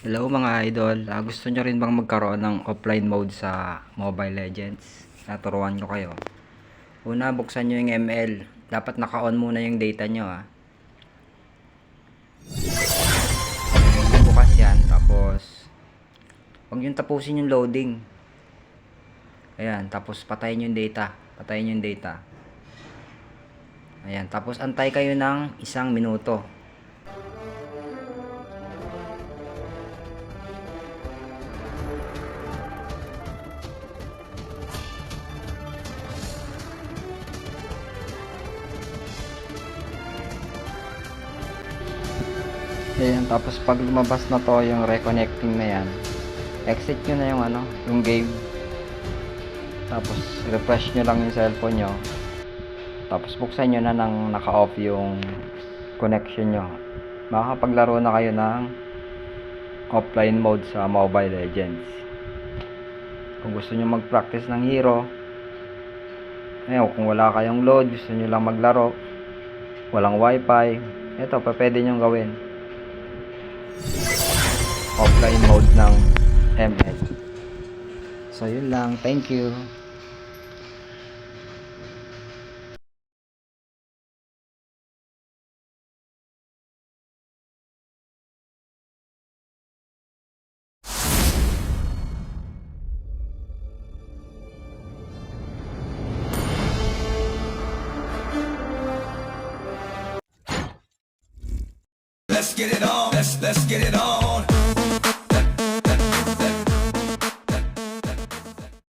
Hello mga idol, Ah, gusto nyo rin bang magkaroon ng offline mode sa Mobile Legends? Naturuan ko kayo. Una, buksan nyo yung ML. Dapat naka-on muna yung data nyo ah. Bukas yan, tapos huwag yung tapusin yung loading. Ayan, tapos patayin yung data. Patayin yung data. Ayan, tapos antay kayo ng isang minuto. Ayan, tapos pag lumabas na to yung reconnecting na yan, exit nyo na yung ano, yung game. Tapos refresh nyo lang yung cellphone nyo. Tapos buksan nyo na nang naka-off yung connection nyo. Makakapaglaro na kayo ng offline mode sa Mobile Legends. Kung gusto nyo mag-practice ng hero, ayun, kung wala kayong load, gusto nyo lang maglaro, walang wifi, ito, pa pwede nyo gawin offline mode ng ML. So, yun lang. Thank you. Let's get it on. Let's let's get it on.